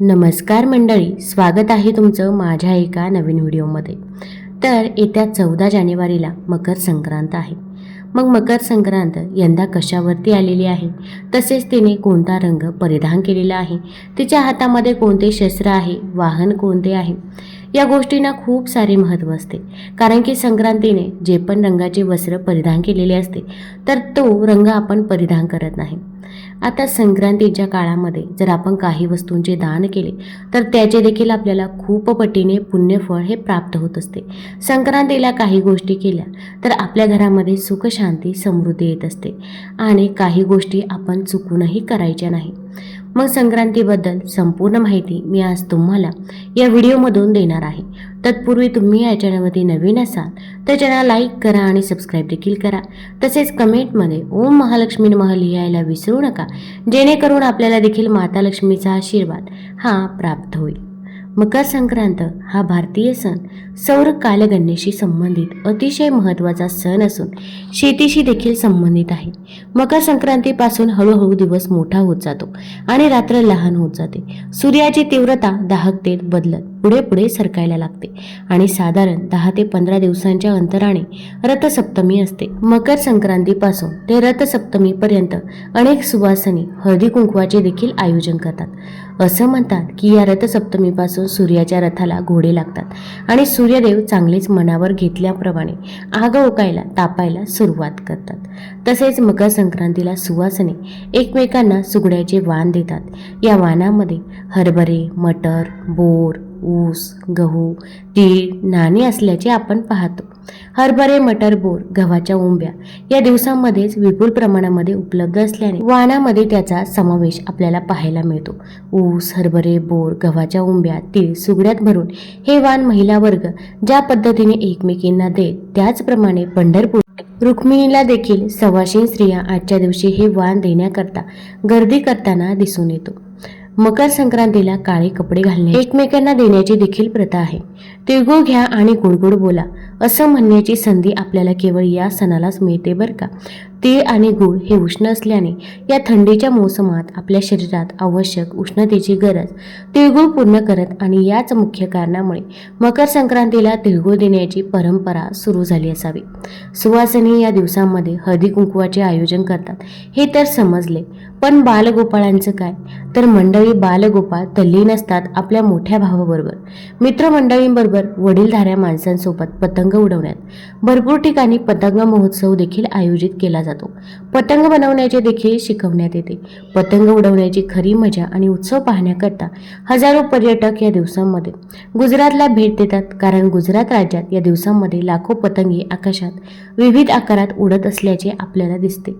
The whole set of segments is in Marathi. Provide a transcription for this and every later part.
नमस्कार मंडळी स्वागत आहे तुमचं माझ्या एका नवीन व्हिडिओमध्ये. तर येत्या चौदा जानेवारीला मकर संक्रांत आहे. मग मकर संक्रांत यंदा कशावरती आलेली आहे? तसेच तिने कोणता रंग परिधान केलेला आहे? तिच्या हातामध्ये कोणते शस्त्र आहे? वाहन कोणते आहे? या गोष्टींना खूप सारे महत्त्व असते. कारण की संक्रांतीने जे पण रंगाचे वस्त्र परिधान केलेले असते तर तो रंग आपण परिधान करत नाही. आता संक्रांतीच्या काळामध्ये जर आपण काही वस्तूंचे दान केले तर त्याचे देखील आपल्याला खूप पटीने पुण्यफळ हे प्राप्त होत असते. संक्रांतीला काही गोष्टी केल्या तर आपल्या घरामध्ये सुख शांती समृद्धी येत असते. आणि काही गोष्टी आपण चुकूनही करायच्या नाही. मग संक्रांतीबद्दल संपूर्ण माहिती मी आज तुम्हाला या व्हिडिओमधून देणार आहे. तत्पूर्वी तुम्ही या चॅनलवरती नवीन असाल तर चॅनल लाईक करा आणि सबस्क्राईब देखील करा. तसेच कमेंटमध्ये ओम महालक्ष्मी नमः लिहायला विसरू नका. जेणेकरून आपल्याला देखील माता लक्ष्मीचा आशीर्वाद हा प्राप्त होईल. मकर संक्रांत हा भारतीय सण सौर कालगणनेशी संबंधित अतिशय महत्त्वाचा सण असून शेतीशी देखील संबंधित आहे. मकर संक्रांतीपासून हळूहळू दिवस मोठा होत जातो आणि रात्र लहान होत जाते. सूर्याची तीव्रता दाहकतेत बदलत पुढे पुढे सरकायला लागते. आणि साधारण दहा ते पंधरा दिवसांच्या अंतराने रथसप्तमी असते. मकर संक्रांतीपासून ते रथसप्तमीपर्यंत अनेक सुवासनी हळदी कुंकवाचे देखील आयोजन करतात. असं म्हणतात की या रथसप्तमीपासून सूर्याच्या रथाला घोडे लागतात आणि सूर्यदेव चांगलेच मनावर घेतल्याप्रमाणे आग ओकायला तापायला सुरुवात करतात. तसेच मकर संक्रांतीला सुवासने एकमेकांना सुगड्याचे वाण देतात. या वाणामध्ये हरभरे मटर बोर ऊस गहू तीळ नाणे असल्याचे आपण पाहतो. हरभरे मटर बोर गव्हाच्या उंब्या या दिवसांमध्येच विपुल प्रमाणामध्ये उपलब्ध असल्याने वाणामध्ये त्याचा समावेश आपल्याला पाहायला मिळतो. ऊस हरभरे बोर गव्हाच्या उंब्या तीळ सुगड्यात भरून हे वाण महिला वर्ग ज्या पद्धतीने एकमेकींना देत त्याचप्रमाणे पंढरपूर रुक्मिणीला देखील सव्वाशे स्त्रिया आजच्या दिवशी हे वाण देण्याकरता गर्दी करताना दिसून येतो. मकर संक्रांतीला काळे कपडे घालणे. एकमेकांना देण्याची देखील प्रथा आहे. तिळगुळ घ्या आणि गुडगुड बोला असं म्हणण्याची संधी आपल्याला केवळ या सणालाच मिळते बरं का? तीळ आणि गुळ हे उष्ण असल्याने या थंडीच्या मोसमात आपल्या शरीरात आवश्यक उष्णतेची गरज तिळगुळ पूर्ण करत आणि याच मुख्य कारणामुळे मकर संक्रांतीला तिळगुळ देण्याची परंपरा सुरू झाली असावी. सुवासनी या दिवसांमध्ये हळदी कुंकवाचे आयोजन करतात हे तर समजले. पण बालगोपाळांचं काय? तर मंडळी बालगोपाळ तल्लीन असतात आपल्या मोठ्या भावाबरोबर. मित्रमंडळींबरोबर वडीलधाऱ्या माणसांसोबत पतंग उडवण्यात. भरपूर ठिकाणी पतंग महोत्सव देखील आयोजित केला जातो. पतंग बनवण्याचे देखील शिकवण्यात येते. पतंग उडवण्याची खरी मजा आणि उत्सव पाहण्याकरता हजारो पर्यटक या दिवसांमध्ये गुजरातला भेट देतात. कारण गुजरात राज्यात या दिवसांमध्ये लाखो पतंगे आकाशात विविध आकारात उडत असल्याचे आपल्याला दिसते.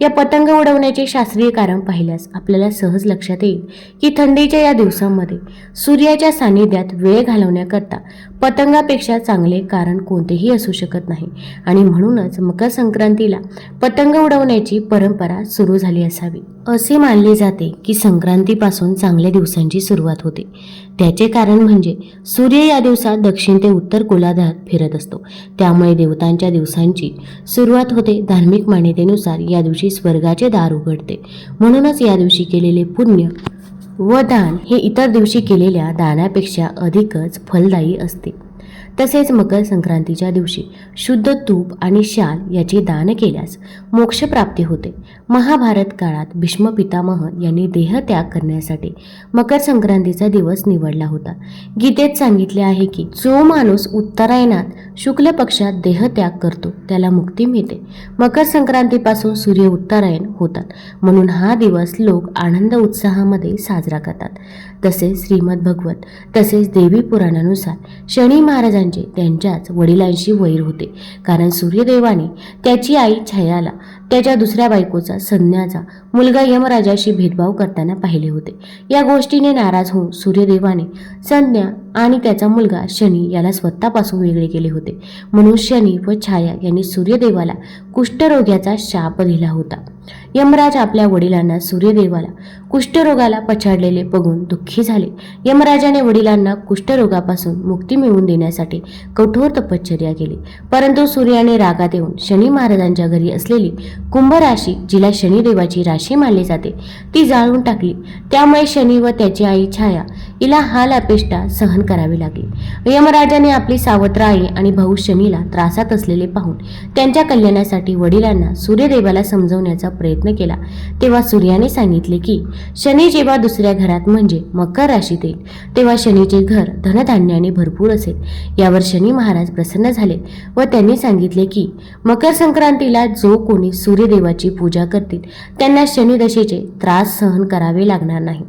या पतंग उडवण्याचे शास्त्रीय कारण पाहिल्यास आपल्याला सहज लक्षात येईल की थंडीच्या या दिवसांमध्ये सूर्याच्या सानिध्यात वेळ घालवण्याकरता पतंगापेक्षा चांगले कारण कोणतेही असू शकत नाही. आणि म्हणूनच मकर संक्रांतीला पतंग उडवण्याची परंपरा सुरू झाली असावी. असे मानले जाते की संक्रांतीपासून चांगल्या दिवसांची सुरुवात होते. त्याचे कारण म्हणजे सूर्य या दिवसात दक्षिण ते उत्तर गोलार्धात फिरत असतो. त्यामुळे देवतांच्या दिवसांची सुरुवात होते धार्मिक मान्यतेनुसार या दिवशी स्वर्गाचे दार उघडते. म्हणूनच या दिवशी केलेले पुण्य व दान हे इतर दिवशी केलेल्या दानापेक्षा अधिकच फलदायी असते. तसेच मकर संक्रांतीच्या दिवशी शुद्ध तूप आणि शाल याचे दान केल्यास मोक्षप्राप्ती होते. महाभारत काळात भीष्म पितामह यांनी देहत्याग करण्यासाठी मकर संक्रांतीचा दिवस निवडला होता. गीतेत सांगितले आहे की जो माणूस उत्तरायणात शुक्ल पक्षात देहत्याग करतो त्याला मुक्ती मिळते. मकर संक्रांतीपासून सूर्य उत्तरायण होतात. म्हणून हा दिवस लोक आनंद उत्साहामध्ये साजरा करतात. तसेच श्रीमद भगवत तसेच देवी पुराणानुसार शनी महाराजांचे त्यांच्याच वडिलांशी वैर होते. कारण सूर्यदेवाने त्याची आई छायाला त्याच्या दुसऱ्या बायकोचा संज्ञाचा मुलगा यमराजाशी भेदभाव करताना पाहिले होते. या गोष्टीने नाराज होऊन सूर्यदेवाने संज्ञा आणि त्याचा मुलगा शनी याला स्वतःपासून वेगळे केले होते. म्हणून शनी व छाया यांनी सूर्यदेवाला कुष्ठरोग्याचा शाप दिला होता. यमराज आपल्या वडिलांना सूर्यदेवाला कुष्ठरोगाला पछाडलेले बघून दुःखी झाले. यमराजाने वडिलांना कुष्ठरोगापासून मुक्ती मिळवून देण्यासाठी कठोर तपश्चर्या केली. परंतु सूर्याने रागात येऊन शनी महाराजांच्या घरी असलेली कुंभ राशी जिला शनिदेवाची राशी मानली जाते ती जाळून टाकली. त्यामुळे शनी व त्याची आई छाया हिला हाल अपेष्टा सहन करावी लागली. यमराजाने आपली सावत्र आई आणि भाऊ शनीला त्रासात असलेले पाहून त्यांच्या कल्याणासाठी वडिलांना सूर्यदेवाला समजवण्याचा प्रयत्न केला. तेव्हा सूर्याने सांगितले की शनी जेव्हा दुसऱ्या घरात म्हणजे मकर राशीत येईल तेव्हा शनीचे घर धनधान्याने भरपूर असेल. यावर शनी महाराज प्रसन्न झाले व त्यांनी सांगितले की मकर संक्रांतीला जो कोणी सूर्यदेवाची पूजा करतील त्यांना शनिदशेचे त्रास सहन करावे लागणार नाही.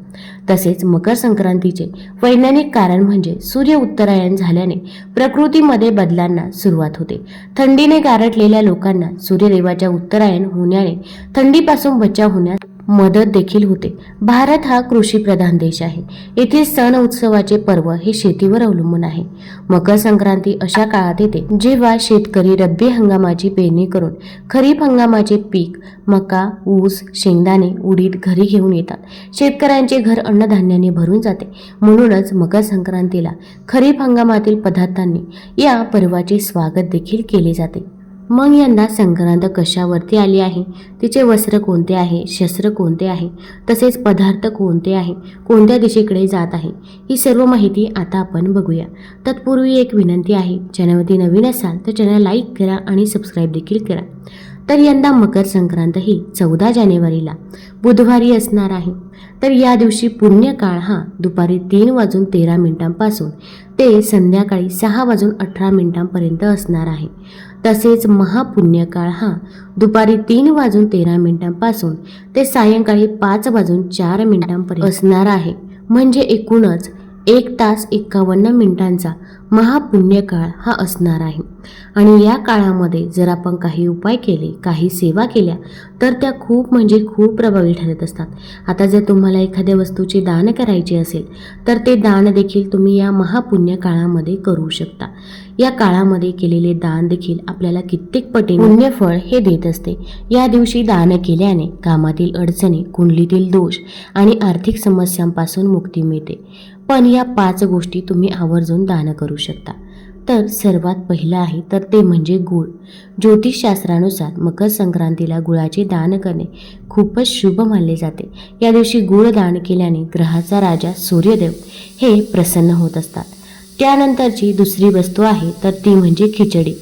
तसेच मकर संक्रांतीचे वैज्ञानिक कारण म्हणजे सूर्य उत्तरायण झाल्याने प्रकृतीमध्ये बदलांना सुरुवात होते. थंडीने गारटलेल्या लोकांना सूर्यदेवाच्या उत्तरायण होण्याने थंडीपासून बचाव होण्यास मदत देखील होते. भारत हा कृषी प्रधान देश आहे. येथील सण उत्सवाचे पर्व हे शेतीवर अवलंबून आहे. मकर संक्रांती अशा काळात येते जेव्हा शेतकरी रब्बी हंगामाची पेरणी करून खरीप हंगामाचे पीक मका ऊस शेंगदाणे उडीद घरी घेऊन येतात. शेतकऱ्यांचे घर अन्नधान्याने भरून जाते. म्हणूनच मकर संक्रांतीला खरीप हंगामातील पदार्थांनी या पर्वाचे स्वागत देखील केले जाते. मग यंदा संक्रांत कशावरती आली आहे? तिचे वस्त्र कोणते आहे? शस्त्र कोणते आहे? तसेच पदार्थ कोणते आहे? कोणत्या दिशेकडे जात आहे? ही सर्व माहिती आता आपण बघूया. तत्पूर्वी एक विनंती आहे चॅनलवरती नवीन असाल तर चॅनल लाईक करा आणि सबस्क्राईब देखील करा. तर यंदा मकर संक्रांत ही चौदा जानेवारीला बुधवारी असणार आहे. तर या दिवशी पुण्यकाळ हा दुपारी तीन वाजून तेरा मिनिटांपासून ते संध्याकाळी सहा वाजून अठरा मिनिटांपर्यंत असणार आहे. तसेच महापुण्यकाळ हा दुपारी तीन वाजून तेरा मिनिटांपासून ते सायंकाळी पाच वाजून चार मिनिटांपर्यंत असणार आहे. म्हणजे एकूणच एक तास एक्कावन्न मिनिटांचा महापुण्यकाळ हा असणार आहे. आणि या काळामध्ये जर आपण काही उपाय केले काही सेवा केल्या तर त्या खूप म्हणजे खूप प्रभावी ठरत असतात. आता जर तुम्हाला एखाद्या वस्तूचे दान करायचे असेल तर ते दान देखील तुम्ही या महापुण्य काळामध्ये करू शकता. या काळामध्ये केलेले दान देखील आपल्याला कित्येक पटी पुण्यफळ हे देत असते. या दिवशी दान केल्याने कामातील अडचणी कुंडलीतील दोष आणि आर्थिक समस्यांपासून मुक्ती मिळते. पण या पाच गोष्टी तुम्ही आवर्जून दान करू शकता. तर सर्वात पहिलं आहे तर ते म्हणजे गुळ. ज्योतिषशास्त्रानुसार मकर संक्रांतीला गुळाचे दान करणे खूपच शुभ मानले जाते. या दिवशी गुळ दान केल्याने ग्रहाचा राजा सूर्यदेव हे प्रसन्न होत असतात. त्यानंतरची दुसरी वस्तू आहे तर ती म्हणजे खिचडी.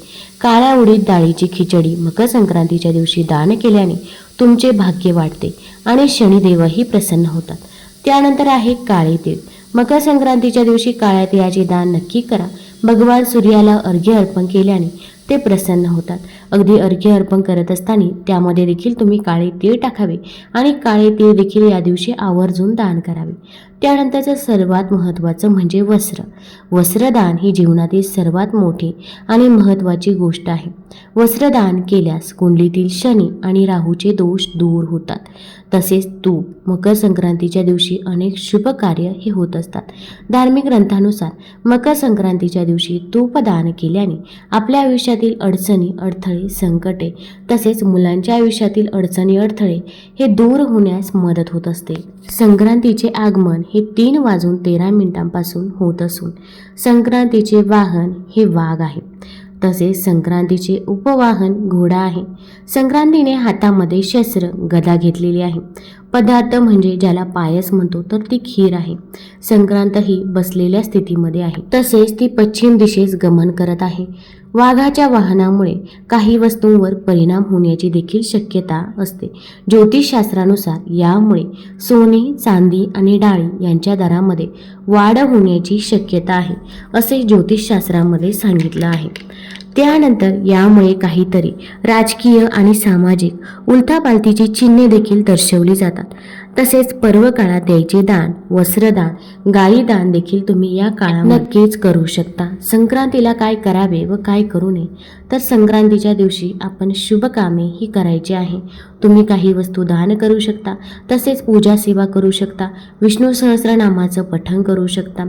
काळ्या उडीद डाळीची खिचडी मकर संक्रांतीच्या दिवशी दान केल्याने तुमचे भाग्य वाढते आणि शनिदेवही प्रसन्न होतात. त्यानंतर आहे काळे तीळ. मकर संक्रांतीच्या दिवशी काळ्या तिळाचे दान नक्की करा. भगवान सूर्याला अर्घ्य अर्पण केल्याने ते प्रसन्न होतात. अगदी अर्घ्य अर्पण करत असताना त्यामध्ये देखील तुम्ही काळे तीळ टाकावे आणि काळे तीळ देखील या दिवशी आवर्जून दान करावे. त्यानंतरचं सर्वात महत्त्वाचं म्हणजे वस्त्र. वस्त्रदान ही जीवनातील सर्वात मोठी आणि महत्त्वाची गोष्ट आहे. वस्त्रदान केल्यास कुंडलीतील शनी आणि राहूचे दोष दूर होतात. तसेच तूप मकर संक्रांतीच्या दिवशी अनेक शुभ कार्य हे होत असतात. धार्मिक ग्रंथानुसार मकर संक्रांतीच्या दिवशी तूपदान केल्याने आपल्या आयुष्यातील अडचणी अडथळे संकटे तसेच मुलांच्या आयुष्यातील अडचणी अडथळे हे दूर होण्यास मदत होत असते. संक्रांतीचे आगमन हे तीन वाजून तेरा मिनिटांपासून होत असून संक्रांतीचे वाहन हे वाघ आहे. तसेच संक्रांतीचे उपवाहन घोडा आहे. संक्रांतीने हातामध्ये शस्त्र गदा घेतलेली आहे. पदार्थ म्हणजे ज्याला पायस म्हणतो तर ती खीर आहे. संक्रांत ही बसलेल्या स्थितीमध्ये आहे. तसेच ती पश्चिम दिशेस गमन करत आहे. वाघाच्या वाहनामुळे काही वस्तूंवर परिणाम होण्याची देखील शक्यता असते. ज्योतिषशास्त्रानुसार यामुळे सोने चांदी आणि डाळी यांच्या दरामध्ये वाढ होण्याची शक्यता आहे असे ज्योतिषशास्त्रामध्ये सांगितलं आहे. त्यानंतर यामुळे काहीतरी राजकीय आणि सामाजिक उलथापालथीची चिन्हे देखील दर्शवली जातात. तसेच पर्व काळात द्यायचे दान वस्त्रदान गायी दान देखील तुम्ही या काळात नक्कीच करू शकता. संक्रांतीला काय करावे व काय करू नये? तर संक्रांतीच्या दिवशी आपण शुभ कामे ही करायची आहे. तुम्ही काही वस्तू दान करू शकता तसेच पूजा सेवा करू शकता विष्णू सहस्रनामाचं पठण करू शकता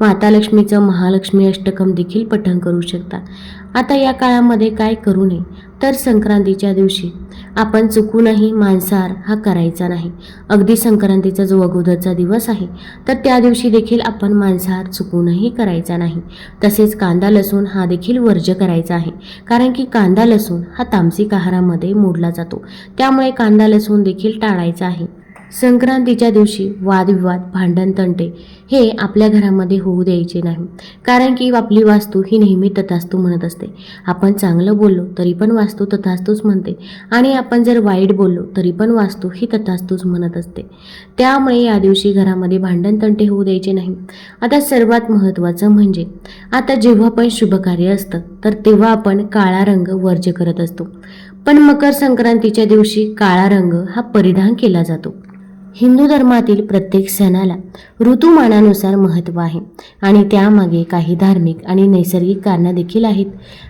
माता लक्ष्मीचं महालक्ष्मी अष्टकम देखील पठण करू शकता. आता या काळामध्ये काय करू नये? तर संक्रांतीच्या दिवशी आपण चुकूनही मांसाहार हा करायचा नाही. अगदी संक्रांतीचा जो अगोदरचा दिवस आहे तर त्या दिवशी देखील आपण मांसाहार चुकूनही करायचा नाही. तसेच कांदा लसूण हा देखील वर्ज्य करायचा आहे कारण की कांदा लसूण हा तामसिक आहारामध्ये मोडला जातो. त्यामुळे कांदा लसूण देखील टाळायचा आहे. संक्रांतीच्या दिवशी वादविवाद भांडण तंटे हे आपल्या घरामध्ये होऊ द्यायचे नाही. कारण की आपली वास्तू ही नेहमी तथास्तू म्हणत असते. आपण चांगलं बोललो तरी पण वास्तू तथास्तूच म्हणते आणि आपण जर वाईट बोललो तरी पण वास्तू ही तथास्तूच म्हणत असते. त्यामुळे या दिवशी घरामध्ये भांडण तंटे होऊ द्यायचे नाही. आता सर्वात महत्त्वाचं म्हणजे आता जेव्हा पण शुभकार्य असतं तर तेव्हा आपण काळा रंग वर्ज्य करत असतो. पण मकर संक्रांतीच्या दिवशी काळा रंग हा परिधान केला जातो. हिंदू धर्मातील प्रत्येक सणाला ऋतुमानानुसार महत्त्व आहे. आणि त्यामागे काही धार्मिक आणि नैसर्गिक कारणं देखील आहेत.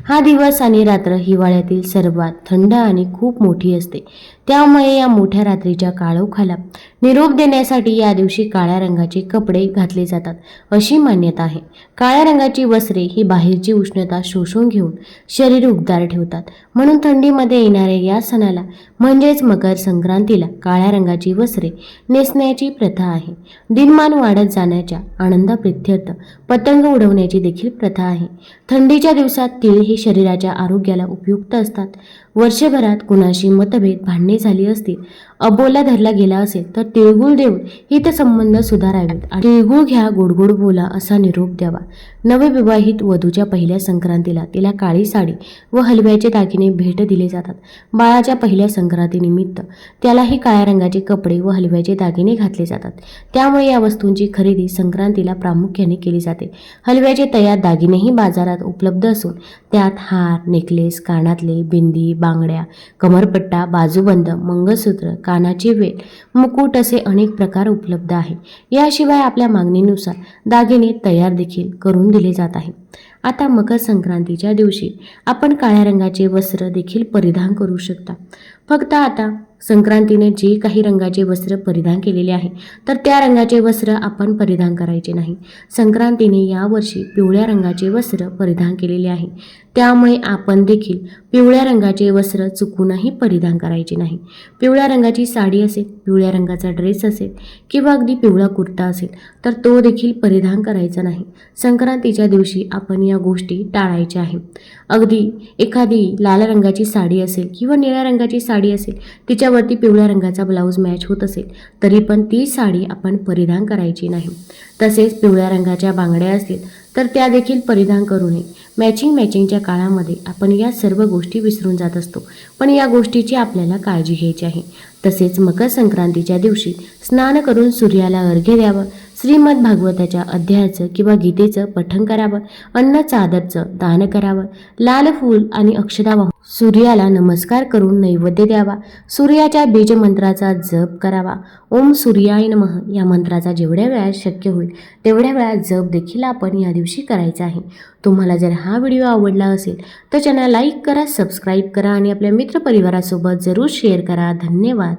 हा दिवस आणि रात्र हिवाळ्यातील सर्वात थंड आणि खूप मोठी असते. त्यामुळे या मोठ्या रात्रीच्या काळोखाला निरोप देण्यासाठी या दिवशी काळ्या रंगाचे कपडे घातले जातात अशी मान्यता आहे. काळ्या रंगाची वस्त्रे ही बाहेरची उष्णता शोषून घेऊन शरीर उबदार ठेवतात. म्हणून थंडीमध्ये येणाऱ्या या सणाला म्हणजेच मकर संक्रांतीला काळ्या रंगाची वस्त्रे नेसण्याची प्रथा आहे. दिनमान वाढत जाण्याच्या आनंदाप्रित्यर्थ पतंग उडवण्याची देखील प्रथा आहे. थंडीच्या दिवसात तीळ हे शरीराच्या आरोग्याला उपयुक्त असतात. वर्षभरात कुणाशी मतभेद भांडणे झाली असतील अबोला धरला गेला असेल तर तिळगुळ देऊन हितसंबंध सुधारावेत आणि तिळगुळ घ्या गोडगोड बोला असा निरोप द्यावा. नवविवाहित वधूच्या पहिल्या संक्रांतीला तिला काळी साडी व हलव्याचे दागिने भेट दिले जातात. बाळाच्या पहिल्या संक्रांतीनिमित्त त्यालाही काळ्या रंगाचे कपडे व हलव्याचे दागिने घातले जातात. त्यामुळे या वस्तूंची खरेदी संक्रांतीला प्रामुख्याने केली जाते. हलव्याचे तयार दागिनेही बाजारात उपलब्ध असून त्यात हार नेकलेस कानातले बिंदी बांगड्या कमरपट्टा बाजूबंद मंगळसूत्र कानाची वेल मुकुट असे अनेक प्रकार उपलब्ध आहे. याशिवाय आपल्या मागणीनुसार दागिने तयार देखील करून दिले जात आहे आता मकर संक्रांतीच्या दिवशी आपण काळ्या रंगाचे वस्त्र देखील परिधान करू शकता. फक्त आता संक्रांतीने जे काही रंगाचे वस्त्र परिधान केलेले आहे तर त्या रंगाचे वस्त्र आपण परिधान करायचे नाही. संक्रांतीने यावर्षी पिवळ्या रंगाचे वस्त्र परिधान केलेले आहे. त्यामुळे आपण देखील पिवळ्या रंगाचे वस्त्र चुकूनही परिधान करायचे नाही. पिवळ्या रंगाची साडी असेल पिवळ्या रंगाचा ड्रेस असेल किंवा अगदी पिवळा कुर्ता असेल तर तो देखील परिधान करायचा नाही. संक्रांतीच्या दिवशी आपण या गोष्टी टाळायच्या आहे अगदी एखादी लाल रंगाची साडी असेल किंवा निळ्या रंगाची साडी असेल तिच्यावरती पिवळ्या रंगाचा ब्लाऊज मॅच होत असेल तरी पण ती साडी आपण परिधान करायची नाही. तसेच पिवळ्या रंगाच्या बांगड्या असतील तर त्या देखील परिधान करू नये. मॅचिंग मॅचिंगच्या काळामध्ये आपण या सर्व गोष्टी विसरून जात असतो पण या गोष्टीची आपल्याला काळजी घ्यायची आहे. तसेच मकर संक्रांतीच्या दिवशी स्नान करून सूर्याला अर्घ्य द्यावं श्रीमद भागवताच्या अध्यायाचं किंवा गीतेचं पठण करावं अन्न चादरचं दान करावं लाल फूल आणि अक्षदा वाहून सूर्याला नमस्कार करून नैवेद्य द्यावा सूर्याच्या बीज मंत्राचा जप करावा. ओम सूर्याय नमः. या मंत्राचा जेवढ्या वेळा शक्य होईल तेवढ्या वेळा जप देखील आपण या दिवशी करायचा आहे. तुम्हाला जर हा व्हिडिओ आवडला असेल तर चॅनल लाईक करा सबस्क्राईब करा आणि आपल्या मित्रपरिवारासोबत जरूर शेअर करा. धन्यवाद.